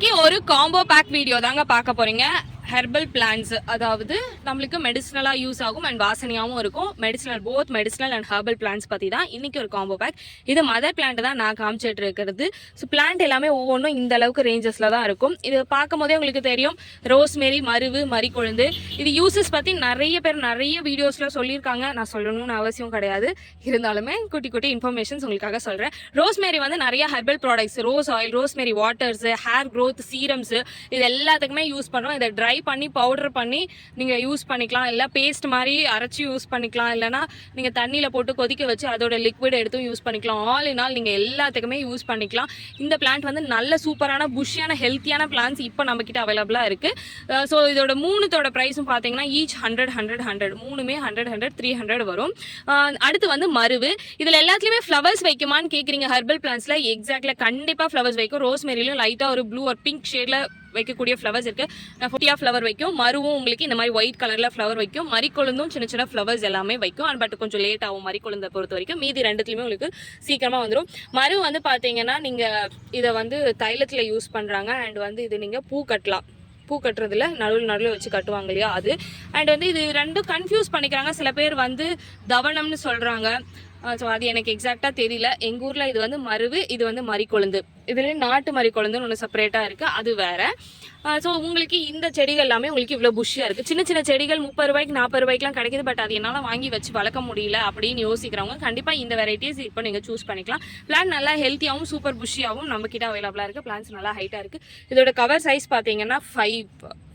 இன்னைக்கு ஒரு combo back video தாங்க பார்க்க போறீங்க. ஹெர்பல் பிளான்ஸ் அதாவது நம்மளுக்கு மெடிசனலாக யூஸ் ஆகும் அண்ட் வாசனையாகவும் இருக்கும். Medicinal both medicinal and herbal plants பற்றி தான் இன்றைக்கி ஒரு காம்போ பேக் இது மதர் பிளான்ட் தான் நான் காமிச்சிட்டு இருக்கிறது. ஸோ பிளான்ட் எல்லாமே ஒவ்வொன்றும் இந்த அளவுக்கு ரேஞ்சஸில் தான் இருக்கும். இது பார்க்கும் போதே உங்களுக்கு தெரியும். ரோஸ்மேரி மருவு மறிக்கொழுந்து. இது யூசஸ் பற்றி நிறைய பேர் நிறைய வீடியோஸில் சொல்லியிருக்காங்க. நான் சொல்லணும்னு அவசியம் கிடையாது. இருந்தாலுமே குட்டி குட்டி இன்ஃபர்மேஷன்ஸ் உங்களுக்காக சொல்றேன். ரோஸ்மேரி வந்து நிறைய herbal products rose oil rosemary waters hair growth serums இது எல்லாத்துக்குமே யூஸ் பண்ணுறோம் இதை ட்ரை பண்ணி பவுடர் பண்ணி நீங்கள் யூஸ் பண்ணிக்கலாம். இல்லை பேஸ்ட் மாதிரி அரைச்சி யூஸ் பண்ணிக்கலாம். இல்லைனா நீங்கள் தண்ணியில் போட்டு கொதிக்க வச்சு அதோட லிக்விட் எடுத்தும் யூஸ் பண்ணிக்கலாம். ஆல் இன் ஆல் நீங்கள் எல்லாத்துக்குமே யூஸ் பண்ணிக்கலாம். இந்த பிளான்ட் வந்து நல்ல சூப்பரான புஷ்ஷான ஹெல்த்தியான பிளான்ஸ் இப்போ நம்மக்கிட்ட அவைலபிளாக இருக்குது ஸோ இதோட மூணுத்தோட ப்ரைஸும் பார்த்தீங்கன்னா ஈச் ஹண்ட்ரட் ஹண்ட்ரட் ஹண்ட்ரட் மூணுமே ஹண்ட்ரட் ஹண்ட்ரட் த்ரீ ஹண்ட்ரட் வரும். அடுத்து வந்து மருவு. இதில் எல்லாத்துலேயுமே ஃப்ளவர்ஸ் வைக்குமான்னு கேட்குறீங்க ஹெர்பல் பிளான்ஸில் எக்ஸாக்ட்ல கண்டிப்பாக ஃப்ளவர்ஸ் வைக்கும். ரோஸ்மெரிலும் லைட்டாக ஒரு ப்ளூ ஒரு பிங்க் ஷேடில் வைக்கக்கூடிய ஃப்ளவர்ஸ் இருக்குது ஃபுட்டியாக ஃப்ளவர் வைக்கும். மருவும் உங்களுக்கு இந்த மாதிரி ஒயிட் கலரில் ஃப்ளவர் வைக்கும். மறிக்கொழுந்தும் சின்ன சின்ன ஃப்ளவர்ஸ் எல்லாமே வைக்கும். அண்ட் பட் கொஞ்சம் லேட் ஆகும் மறிக்கொழுந்தை பொறுத்த வரைக்கும். மீதி ரெண்டுத்துலையுமே உங்களுக்கு சீக்கிரமாக வந்துடும் மறு வந்து பார்த்தீங்கன்னா நீங்கள் இதை வந்து தைலத்தில் யூஸ் பண்ணுறாங்க அண்ட் வந்து இது நீங்கள் பூ கட்டலாம். பூ கட்டுறதுல நடுவில் நடுவில் வச்சு கட்டுவாங்க இல்லையா அது. அண்ட் வந்து இது ரெண்டும் கன்ஃபியூஸ் பண்ணிக்கிறாங்க. சில பேர் வந்து தவணம்னு சொல்கிறாங்க ஸோ அது எனக்கு எக்ஸாக்டாக தெரியல. எங்கள் ஊரில் இது வந்து மருவு இது வந்து மறிக்கொழுந்து. இதில் நாட்டு மறிக்கொழுந்துன்னு ஒன்று செப்பரேட்டாக இருக்குது அது வேறு. ஸோ உங்களுக்கு இந்த செடிகள் எல்லாமே உங்களுக்கு இவ்வளோ புஷ்ஷாக இருக்குது சின்ன சின்ன செடிகள் முப்பது ரூபாய்க்கு நாற்பது ரூபாய்க்குலாம் கிடைக்குது. பட் அது என்னால் வாங்கி வச்சு வளர்க்க முடியல அப்படின்னு யோசிக்கிறவங்க கண்டிப்பாக இந்த வெரைட்டிஸ் இப்போ நீங்கள் சூஸ் பண்ணிக்கலாம். பிளான் நல்லா ஹெல்த்தியாகவும் சூப்பர் புஷ்ஷியாகவும் நம்மக்கிட்ட அவைலபிளாக இருக்குது பிளான்ஸ் நல்லா ஹைட்டாக இருக்குது இதோட கவர் சைஸ் பார்த்தீங்கன்னா ஃபைவ்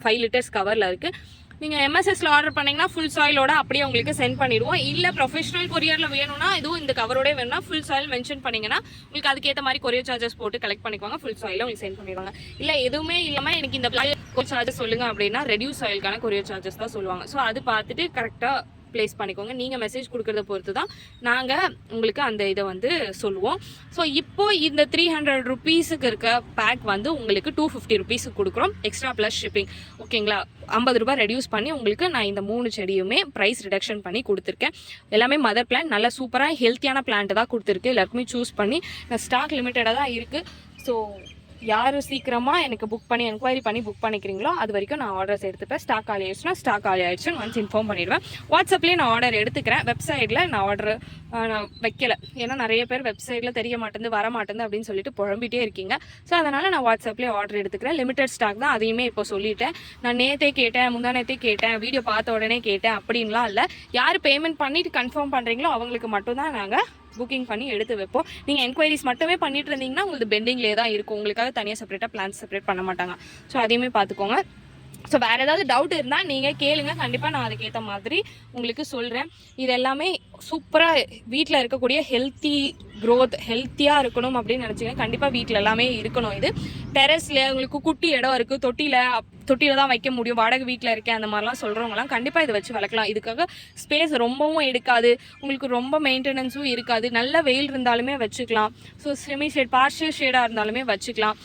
ஃபைவ் லிட்டர்ஸ் கவரில் இருக்குது நீங்கள் எம்எஸ்எஸ்ல ஆர்டர் பண்ணீங்கன்னா ஃபுல் சாயிலோட அப்படியே உங்களுக்கு சென்ட் பண்ணிடுவோம். இல்லை ப்ரொஃபஷனல் கொரியரில் வேணும்னா இதுவும் இந்த கவரோட வேணும்னா ஃபுல் சாயில் மென்ஷன் பண்ணீங்கன்னா உங்களுக்கு அதுக்கேற்ற மாதிரி கொரியர் சார்ஜஸ் போட்டு கலெக்ட் பண்ணிக்குவாங்க. ஃபுல் சாயில உங்களுக்கு சென்ட் பண்ணிடுவாங்க. இல்லை எதுவுமே இல்லாமல் எனக்கு இந்த கொரியர் சார்ஜஸ் சொல்லுங்க அப்படின்னா ரெடியூஸ் ஆயிலுக்கான கொரியர் சார்ஜஸ் தான் சொல்லுவாங்க. ஸோ அது பார்த்துட்டு கரெக்டாக ப்ளேஸ் பண்ணிக்கோங்க. நீங்கள் மெசேஜ் கொடுக்கறத பொறுத்து தான் நாங்கள் உங்களுக்கு அந்த இதை வந்து சொல்லுவோம். ஸோ இப்போ இந்த த்ரீ ஹண்ட்ரட் ருபீஸுக்கு இருக்க பேக் வந்து உங்களுக்கு டூ ஃபிஃப்டி ருபீஸுக்கு கொடுக்குறோம். எக்ஸ்ட்ரா ப்ளஸ் ஷிப்பிங் ஓகேங்களா ஐம்பது ரூபாய் ரெடியூஸ் பண்ணி உங்களுக்கு நான் இந்த மூணு செடியுமே ப்ரைஸ் ரிடக்ஷன் பண்ணி கொடுத்துருக்கேன். எல்லாமே மதர் பிளான் நல்ல சூப்பராக ஹெல்த்தியான பிளான்ட்டு தான் கொடுத்துருக்கு. எல்லாருக்குமே சூஸ் பண்ணி ஸ்டாக் லிமிட்டடாக தான் இருக்குது ஸோ யார் சீக்கிரமாக எனக்கு புக் பண்ணி என்கொயரி பண்ணி புக் பண்ணிக்கிறீங்களோ அது வரைக்கும் நான் ஆர்டர்ஸ் எடுத்துப்பேன். ஸ்டாக் காலி ஆயிடுச்சுன்னா ஸ்டாக் காலி ஆயிடுச்சுன்னு ஒன்ஸ் இன்ஃபார்ம் பண்ணிடுவேன். வாட்ஸ்அப்லேயே நான் ஆர்டர் எடுத்துக்கிறேன். வெப்சைட்டில் நான் ஆர்டர் நான் வைக்கல. ஏன்னா நிறைய பேர் வெப்சைட்டில் தெரிய மாட்டேங்குது வர மாட்டேங்குது அப்படின்னு சொல்லிட்டு புழம்பிட்டே இருக்கீங்க. ஸோ அதனால் நான் வாட்ஸ்அப்லேயே ஆர்டர் எடுத்துக்கிறேன். லிமிடெட் ஸ்டாக் தான் அதையுமே இப்போ சொல்லிட்டேன். நான் நேத்தே கேட்டேன் முந்தானத்தே கேட்டேன் வீடியோ பார்த்த உடனே கேட்டேன். அப்படின்லாம் இல்லை. யார் பேமெண்ட் பண்ணிவிட்டு கன்ஃபார்ம் பண்ணுறீங்களோ அவங்களுக்கு மட்டும்தான் நாங்கள் புக்கிங் பண்ணி எடுத்து வைப்போம். நீங்கள் என்கொயரிஸ் மட்டுமே பண்ணிட்டு இருந்தீங்கன்னா உங்களுக்கு பெண்டிங்லேயே தான் இருக்கும். உங்களுக்காக தனியாக செப்பரேட்டாக பிளான் செப்பரேட் பண்ண மாட்டாங்க. ஸோ அதையுமே பார்த்துக்கோங்க. ஸோ வேறு ஏதாவது டவுட் இருந்தால் நீங்கள் கேளுங்க. கண்டிப்பாக நான் அதுக்கேற்ற மாதிரி உங்களுக்கு சொல்கிறேன் இது எல்லாமே சூப்பராக வீட்டில் இருக்கக்கூடிய ஹெல்த்தி க்ரோத் ஹெல்த்தியாக இருக்கணும் அப்படின்னு நினச்சிங்க கண்டிப்பாக வீட்டில் எல்லாமே இருக்கணும் இது. டெரஸில் உங்களுக்கு குட்டி இடம் இருக்குது தொட்டியில் தொட்டியில் தான் வைக்க முடியும். வாடகை வீட்டில் இருக்கேன் அந்த மாதிரிலாம் சொல்கிறவங்களாம் கண்டிப்பாக இதை வச்சு வளர்க்கலாம். இதுக்காக ஸ்பேஸ் ரொம்பவும் எடுக்காது. உங்களுக்கு ரொம்ப மெயின்டெனன்ஸும் இருக்காது. நல்ல வெயில் இருந்தாலுமே வச்சுக்கலாம். ஸோ செமி ஷேட் பார்ஷியல் ஷேடாக இருந்தாலுமே வச்சுக்கலாம்.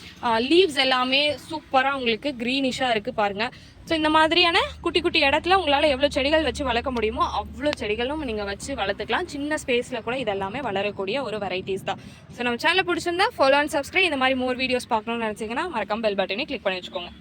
லீவ்ஸ் எல்லாமே சூப்பராக உங்களுக்கு க்ரீனிஷாக இருக்குது பாருங்கள் ஸோ இந்த மாதிரியான குட்டி குட்டி இடத்துல உங்களால் எவ்வளோ செடிகள் வச்சு வளர்க்க முடியுமோ அவ்வளோ செடிகளும் நீங்கள் வச்சு வளர்த்துக்கலாம். சின்ன ஸ்பேஸில் கூட இதெல்லாமே வளரக்கூடிய ஒரு வெரைட்டிஸ் தான். ஸோ நம்ம சேனல் பிடிச்சிருந்தா ஃபாலோ அண்ட் சப்ஸ்கிரைப் இந்த மாதிரி மோர் வீடியோஸ் பார்க்கணும்னு நினச்சிங்கன்னா மறக்காம பெல் பட்டனே கிளிக் பண்ணி வச்சுக்கோங்க.